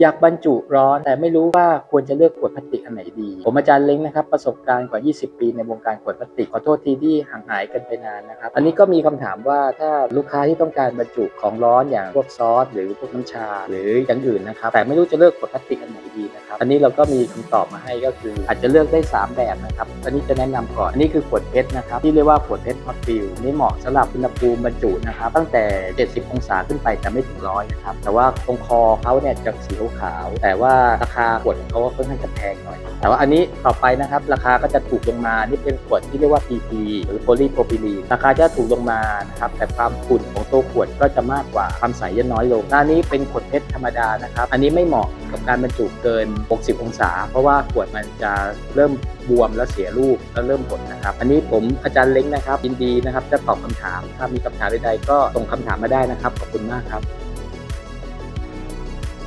อยากบรรจุร้อนแต่ไม่รู้ว่าควรจะเลือกขวดพลาสติกอันไหนดี ผมอาจารย์เล้งนะครับประสบการณ์กว่า 20 ปีในวงการขวดพลาสติกขอโทษทีที่ห่างหายกันไปนานนะครับ อันนี้ก็มีคำถามว่าถ้าลูกค้าที่ต้องการบรรจุของร้อนอย่างพวกซอส หรือพวกน้ำชา หรืออย่างอื่นนะครับแต่ไม่รู้จะเลือกขวดพลาสติกอันไหนดีนะครับอันนี้เราก็มีคำตอบมาให้ก็คือ อาจจะเลือกได้ 3 แบบนะครับอันนี้จะแนะนำก่อนอันนี้คือขวดเพชรนะครับที่เรียกว่าขวดเพชรฮอตฟิลนี่เหมาะสำหรับอุณหภูมิบรรจุนะครับตั้งแต่ 70 องศาขึ้นไปแต่ไม่ถึงร้อยนะครับแต่ว่าตรงคอเขาเนี่ยจะสีขาว แต่ว่าราคาขวดของเขาก็ค่อนข้างจะแพงหน่อย แต่ว่าอันนี้ต่อไปนะครับ ราคาก็จะถูกลงมา นี่เป็นขวดที่เรียกว่า PP หรือโพลีโพรพิลีนราคาจะถูกลงมานะครับ แต่ความขุ่นของตัวขวดก็จะมากกว่าความใสจะน้อยลงหน้านี้เป็นขวดเพชรธรรมดานะครับ อันนี้ไม่เหมาะกับการบรรจุเกิน 60 องศา เพราะว่าขวดมันจะเริ่มบวมแล้วเสียรูปแล้วเริ่มหดนะครับ อันนี้ผมอาจารย์เล้งนะครับยินดีนะครับจะตอบคำถาม ถ้ามีคำถามใดๆก็ส่งคำถามมาได้นะครับ ขอบคุณมากครับ